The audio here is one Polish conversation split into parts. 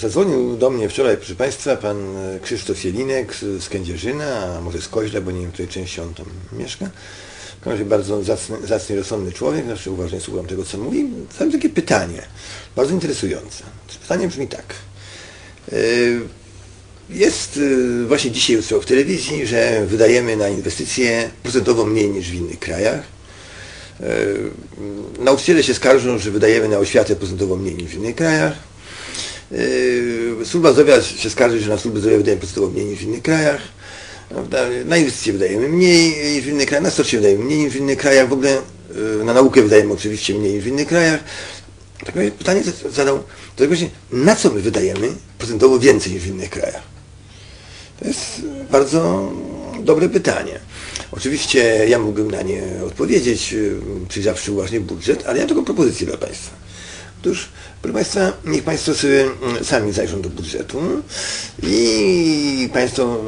Zadzwonił do mnie wczoraj, proszę Państwa, pan Krzysztof Jelinek z Kędzierzyna, a może z Koźla, bo nie wiem, w której części on tam mieszka. W każdym razie bardzo zacny, zacny, rozsądny człowiek, zawsze uważnie słucham tego, co mówi. Zadam takie pytanie, bardzo interesujące. Pytanie brzmi tak. Yy, Jest yy, właśnie dzisiaj jutro w telewizji, że wydajemy na inwestycje procentowo mniej niż w innych krajach. Nauczyciele się skarżą, że wydajemy na oświatę procentowo mniej niż w innych krajach. Yy, Służba zdrowia się skarży, że na służbę zdrowia wydajemy procentowo mniej niż w innych krajach. Na inwestycje wydajemy mniej niż w innych krajach, na stocznie wydajemy mniej niż w innych krajach, w ogóle yy, na naukę wydajemy oczywiście mniej niż w innych krajach. Takie pytanie zadał, to właśnie, na co my wydajemy procentowo więcej niż w innych krajach? To jest bardzo dobre pytanie. Oczywiście ja mógłbym na nie odpowiedzieć, yy, przyjrzawszy uważnie budżet, ale ja mam propozycję dla Państwa. Otóż, proszę Państwa, niech Państwo sobie mm, sami zajrzą do budżetu i Państwo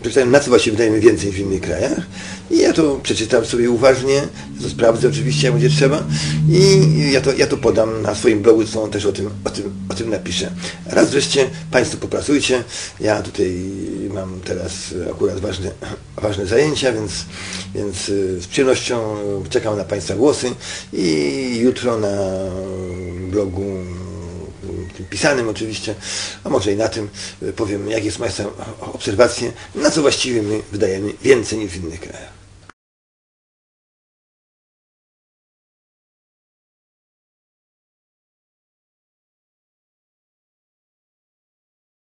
przeczytają, na co właśnie wydajemy więcej w innych krajach. I ja to przeczytam sobie uważnie, ja to sprawdzę oczywiście, jak będzie trzeba i ja to, ja to podam na swoim blogu, co też o tym, o, tym, o tym napiszę. Raz wreszcie Państwo popracujcie, ja tutaj mam teraz akurat ważne, ważne zajęcia, więc, więc y, z przyjemnością czekam na Państwa głosy i jutro na blogu tym pisanym oczywiście, a może i na tym y, powiem, jakie są Państwa obserwacje, na co właściwie my wydajemy więcej niż w innych krajach.